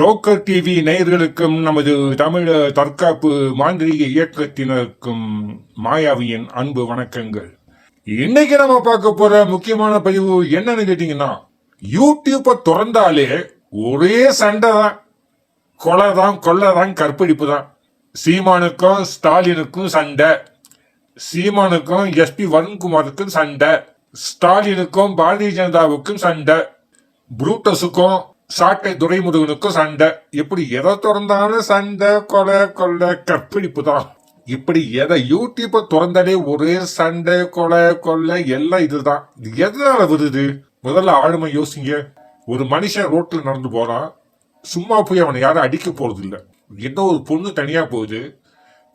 Joker TV நேயர்களுக்கும் நமது தமிழ் தற்காப்பு மாந்திரீக இயக்கத்தினருக்கும் மாயாவியின் அன்பு வணக்கங்கள். இன்னைக்கு நம்ம பார்க்க போற முக்கியமான பதிவு என்னன்னு கேட்டீங்கன்னா யூடியூப்பை திறந்தாலே ஒரே சண்டை தான். கொலை தான் கொள்ளை தான் கற்பழிப்பு தான். சீமானுக்கும் ஸ்டாலினுக்கும் சண்டை. சீமானுக்கும் எஸ்பி வருண்குமாருக்கும் சண்டை. ஸ்டாலினுக்கும் பாரதிய ஜனதாவுக்கும் சண்டை. புரூட்டஸுக்கும் சாட்டை துரைமுருகனுக்கும் சண்டை. இப்படி எதை திறந்தாலும் சண்டை கொலை கொள்ளை கற்பிடிப்பு தான். இப்படி எதை யூடியூப்பை திறந்தாலே ஒரே சண்டை கொலை கொள்ளை எல்லாம் இதுதான். இது எதனால வருது? முதல்ல ஆளுமை யோசிங்க. ஒரு மனுஷன் ரோட்ல நடந்து போறான் சும்மா போய் அவனை யாரும் அடிக்க போறது இல்ல என்ன ஒரு பொண்ணு தனியா போகுது.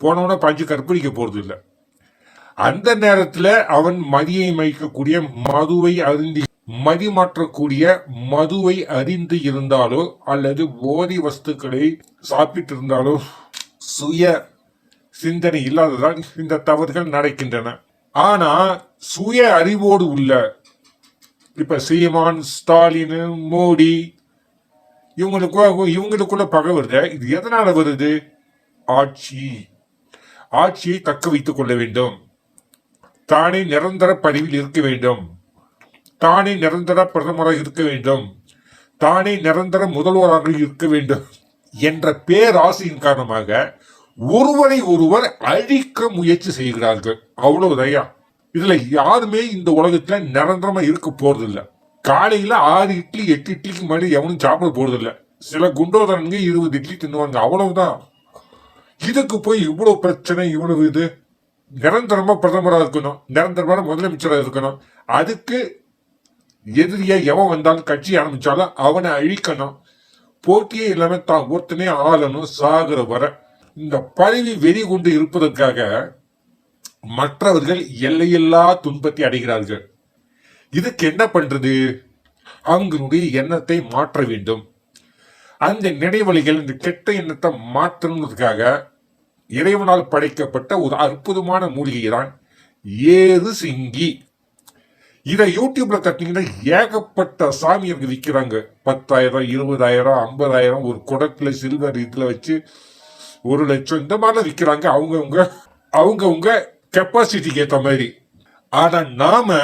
போனவன பஞ்சு கற்பிடிக்க போறது இல்ல அந்த நேரத்துல அவன் மதியை மயக்கக்கூடிய மதுவை அருந்தி மதிமாற்றக்கூடிய மதுவை அறிந்து இருந்தாலோ அல்லது போதை வஸ்துக்களை சாப்பிட்டு இருந்தாலோ சுய சிந்தனை இல்லாததால் இந்த தவறுகள் நடக்கின்றன. ஆனா சுய அறிவோடு உள்ள இப்ப சீமான் ஸ்டாலின் மோடி இவங்களுக்கு இவங்களுக்குள்ள பகை வருது. இது எதனால வருது? ஆட்சி. ஆட்சியை தக்க வைத்துக் கொள்ள வேண்டும். தானே நிரந்தர பதிவில் இருக்க வேண்டும். தானே நிரந்தர பிரதமராக இருக்க வேண்டும். தானே நிரந்தர முதல்வராக இருக்க வேண்டும் என்ற பேராசையின் காரணமாக ஒருவரை ஒருவர் அழிக்க முயற்சி செய்கிறார்கள். அவ்வளவுதையா இதுல யாருமே இந்த உலகத்துல நிரந்தரமா இருக்க போறதில்ல. காலையில ஆறு இட்லி எட்டு இட்லிக்கு முன்னாடி எவனும் சாப்பிட போறதில்ல. சில குண்டோதரனுங்க இருபது இட்லி தின்னுவாங்க. அவ்வளவுதான். இதுக்கு போய் இவ்வளவு பிரச்சனை இவ்வளவு இது. நிரந்தரமா பிரதமரா இருக்கணும். நிரந்தரமான முதலமைச்சரா இருக்கணும். அதுக்கு எதிரியா எவன் வந்தாலும் கட்சி ஆரம்பிச்சாலும் அவனை அழிக்கணும். போட்டியே இல்லாம தான் ஒருத்தனே ஆளணும் சாகுற வர. இந்த பதவி வெறி கொண்டு இருப்பதற்காக மற்றவர்கள் எல்லையில்லா துன்பத்தை அடைகிறார்கள். இதுக்கு என்ன பண்றது? அவங்களுடைய எண்ணத்தை மாற்ற வேண்டும். அந்த நினைவழிகள் இந்த கெட்ட எண்ணத்தை மாற்றணுன்றதுக்காக இறைவனால் படைக்கப்பட்ட ஒரு அற்புதமான மூலிகை தான் ஏறு சிங்கி. இதை யூடியூப்ல தட்டிங்கன்னா ஏகப்பட்ட சாமியர்கள் விற்கிறாங்க பத்தாயிரம் இருபதாயிரம் ஐம்பதாயிரம் ஒரு குடத்துல சில்வர் இதுல வச்சு ஒரு லட்சம் இந்த மாதிரிலாம் விற்கிறாங்க அவங்கவுங்க அவங்கவுங்க கெப்பாசிட்டிக்கு ஏற்ற மாதிரி. ஆனா நாம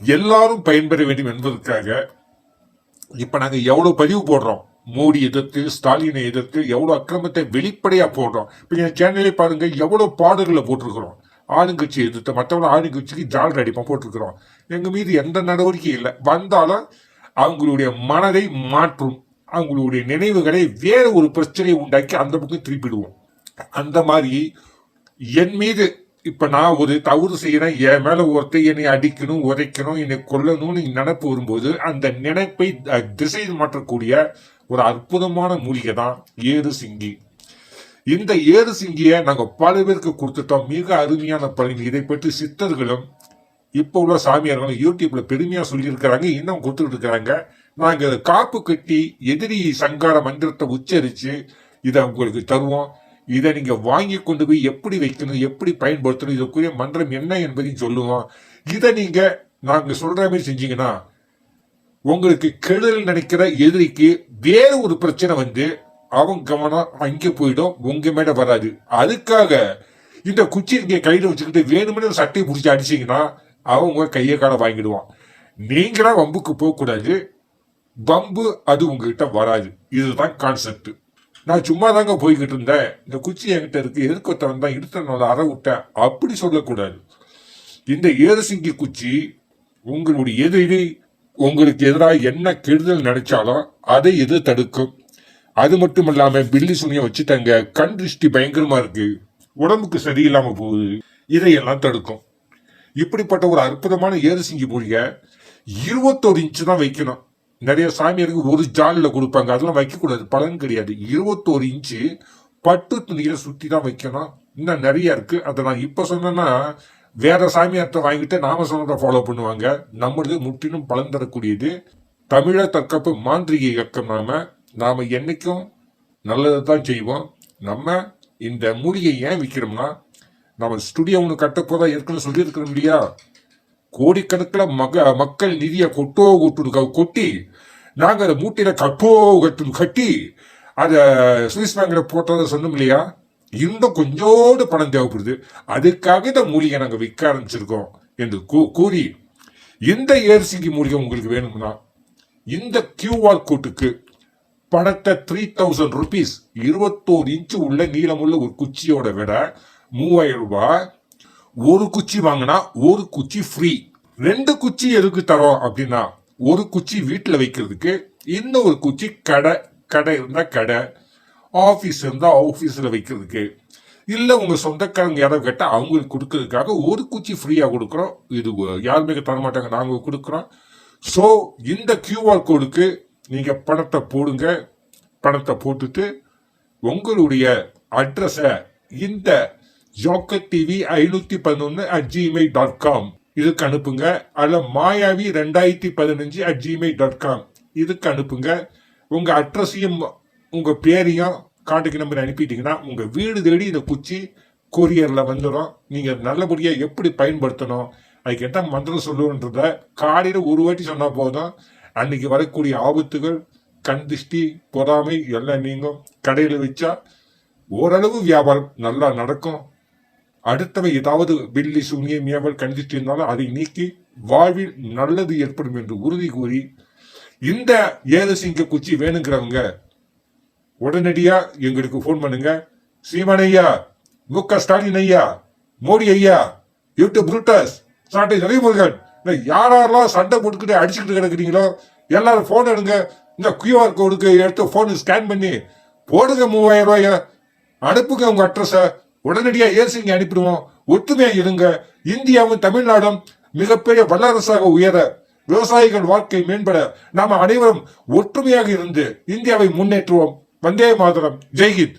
எல்லாரும் பயன்பெற வேண்டும் என்பதற்காக இப்ப நாங்க எவ்வளவு பதிவு போடுறோம்? மோடி எதிர்த்து ஸ்டாலினை எதிர்த்து எவ்வளவு அக்கிரமத்தை வெளிப்படையா போடுறோம்? இப்ப என் சேனலே பாருங்க எவ்வளவு பாடல்களை போட்டிருக்கிறோம். ஆளுங்கட்சி எதிர்த்து மற்றவங்க ஆளுங்கட்சிக்கு ஜாலர் அடிப்போம் போட்டிருக்கிறோம். எங்கள் மீது எந்த நடவடிக்கையும் இல்லை. வந்தாலும் அவங்களுடைய மனதை மாற்றும். அவங்களுடைய நினைவுகளை வேறு ஒரு பிரச்சனையை உண்டாக்கி அந்த பக்கம் திருப்பிடுவோம். அந்த மாதிரி என் மீது இப்போ நான் ஒரு தவறு செய்யறேன். என் மேலே ஒருத்தர் என்னை அடிக்கணும் உதைக்கணும் என்னை கொல்லணும்னு நினைப்பு வரும்போது அந்த நினைப்பை திசை மாற்றக்கூடிய ஒரு அற்புதமான மூலிகை தான் ஏறு சிங்கி. இந்த ஏறு சிங்கியை நாங்கள் பல பேருக்கு கொடுத்துட்டோம். மிக அருமையான பலன் இதை பற்றி சித்தர்களும் இப்போ உள்ள சாமியார்களும் யூடியூப்ல பெருமையா சொல்லியிருக்கிறாங்க. இன்னும் கொடுத்துட்டு இருக்கிறாங்க. நாங்கள் காப்பு கட்டி எதிரி சங்கார மந்திரத்தை உச்சரித்து இதை உங்களுக்கு தருவோம். இதை நீங்கள் வாங்கி கொண்டு போய் எப்படி வைக்கணும் எப்படி பயன்படுத்தணும் இதற்குரிய மந்திரம் என்ன என்பதையும் சொல்லுவோம். இதை நீங்கள் நாங்கள் சொல்கிற மாதிரி செஞ்சீங்கன்னா உங்களுக்கு கெடுதல் நினைக்கிற எதிரிக்கு வேறு ஒரு பிரச்சனை வந்து அவன் கவனம் அங்கே போயிடும் உங்க மேல வராது. அதுக்காக இந்த குச்சி இங்க கையில வச்சுக்கிட்டு வேணுமென சட்டையை பிடிச்சி அடிச்சிங்கன்னா அவன் உங்க கையை கால வாங்கிடுவான். நீங்களா வம்புக்கு போகக்கூடாது. வம்பு அது உங்ககிட்ட வராது. இதுதான் கான்செப்ட் நான் சும்மா தாங்க போய்கிட்டு இருந்தேன். இந்த குச்சி என்கிட்ட இருக்கு. எதுக்கு தான் எடுத்த அற விட்டேன்? அப்படி சொல்லக்கூடாது. இந்த ஏரசிங்கி குச்சி உங்களுடைய எதிரி உங்களுக்கு எதிராக என்ன கெடுதல் நினைச்சாலும் அதை எது தடுக்கும். அது மட்டும் இல்லாம பில்லி சுனிய வச்சுட்டாங்க. கண் திருஷ்டி பயங்கரமா இருக்கு. உடம்புக்கு சரியில்லாம போகுது. இதையெல்லாம் தடுக்கும். இப்படிப்பட்ட ஒரு அற்புதமான ஏரசிங்கி மூலிகை இருபத்தோரு இன்ச்சு தான் வைக்கணும். நிறைய சாமியாருக்கு ஒரு ஜாலில் கொடுப்பாங்க. அதெல்லாம் வைக்கக்கூடாது. பலன் கிடையாது. இருபத்தோரு இன்ச்சு பட்டு துணியில சுத்தி தான் வைக்கணும். இன்னும் நிறைய இருக்கு. அதை நான் இப்போ சொன்னேன்னா வேற சாமியார்ட்ட வாங்கிட்டு நாம சொன்னதை ஃபாலோ பண்ணுவாங்க. நம்மளது முற்றிலும் பலன் தரக்கூடியது தமிழர் தற்காப்பு மாந்திரிகை இயக்கம் நாம. நாம் என்னைக்கும் நல்லதை தான் செய்வோம். நம்ம இந்த மூலிகை ஏன் விற்கிறோம்னா நம்ம ஸ்டுடியோ ஒன்று கட்டப்போதா ஏற்கனவே சொல்லியிருக்கிறோம் இல்லையா? கோடிக்கணக்கில் மக மக்கள் நிதியை கொட்டோ கொட்டு கொட்டி நாங்கள் அதை மூட்டையில கட்டோ கட்டு கட்டி அதை சுவிஸ் பேங்கில் போட்டதை சொன்னோம் இல்லையா? இன்னும் கொஞ்சோடு பணம் தேவைப்படுது. அதுக்காக இந்த மூலிகை நாங்கள் விற்க ஆரம்பிச்சிருக்கோம் என்று கூ- கூறி இந்த ஏர்சிங்கி மூலிகை உங்களுக்கு வேணும்னா இந்த கியூஆர் கோட்டுக்கு பணத்தை த்ரீ தௌசண்ட் ருபீஸ் இருபத்தோரு இன்ச்சு உள்ள நீளமுள்ள ஒரு குச்சியோட விட மூவாயிரம் ரூபாய். ஒரு குச்சி வாங்கினா ஒரு குச்சி ஃப்ரீ ரெண்டு குச்சி எதுக்கு தரோம் அப்படின்னா ஒரு குச்சி வீட்டில் வைக்கிறதுக்கு இன்னொரு குச்சி கடை கடை இருந்தால் கடை ஆஃபீஸ் இருந்தால் ஆஃபீஸில் வைக்கிறதுக்கு. இல்லை உங்கள் சொந்தக்காரங்க யாராவது கேட்டால் அவங்களுக்கு கொடுக்கறதுக்காக ஒரு குச்சி ஃப்ரீயாக கொடுக்குறோம். இது யாருமே தர மாட்டாங்க நாங்கள் கொடுக்குறோம். ஸோ இந்த கியூஆர் கோடுக்கு நீங்கள் பணத்தை போடுங்க. பணத்தை போட்டுட்டு உங்களுடைய அட்ரஸை இந்த ஜோக்கர் டிவி ஐநூத்தி பதினொன்று அட் ஜிமெயில் டாட் காம் இதுக்கு அனுப்புங்க. அல்ல மாயாவி ரெண்டாயிரத்தி பதினஞ்சு அட் ஜிமெயில் டாட் காம் இதுக்கு அனுப்புங்க. உங்கள் அட்ரஸையும் உங்கள் பேரையும் கான்டாக்ட் நம்பர் அனுப்பிட்டீங்கன்னா உங்கள் வீடு தேடி இந்த குச்சி கொரியரில் வந்துடும் நீங்கள் நல்லபடியாக எப்படி பயன்படுத்தணும்? அதுக்கு என்ன மந்திரம் சொல்லுன்றத காலையில் ஒரு வாட்டி சொன்னால் போதும். அன்னைக்கு வரக்கூடிய ஆபத்துகள் கண் திஷ்டி பொறாமை எல்லாம் நீங்கும். கடையில் வச்சா ஓரளவு வியாபாரம் நல்லா நடக்கும். அடுத்தவை ஏதாவது பில்லி சூனியம் ஏவல் திஷ்டி இருந்தாலும் அதை நீக்கி வாழ்வில் நல்லது ஏற்படும் என்று உறுதி கூறி இந்த ஏதசிங்க குச்சி வேணுங்கிறவங்க உடனடியா எங்களுக்கு ஃபோன் பண்ணுங்க. சீமான் ஐயா மு க ஸ்டாலின் ஐயா மோடி ஐயா யூடியூப் புரூட்டஸ் சாட்டை துரைமுருகன் இந்த யார் யாரெல்லாம் சண்டை போட்டுக்கிட்டு அடிச்சுக்கிட்டு கிடக்குறீங்களோ எல்லாரும் ஃபோன் எடுங்க. இந்த கியூஆர் கோடுக்கு எடுத்து ஃபோனு ஸ்கேன் பண்ணி போடுங்க மூவாயிரம் ரூபாய. அனுப்புங்க உங்க அட்ரஸ உடனடியாக ஏசிங்க அனுப்பிடுவோம். ஒற்றுமையாக இருங்க. இந்தியாவும் தமிழ்நாடும் மிகப்பெரிய வல்லரசாக உயர விவசாயிகள் வாழ்க்கை மேம்பட நாம் அனைவரும் ஒற்றுமையாக இருந்து இந்தியாவை முன்னேற்றுவோம். வந்தே மாதரம். ஜெய்ஹிந்த்.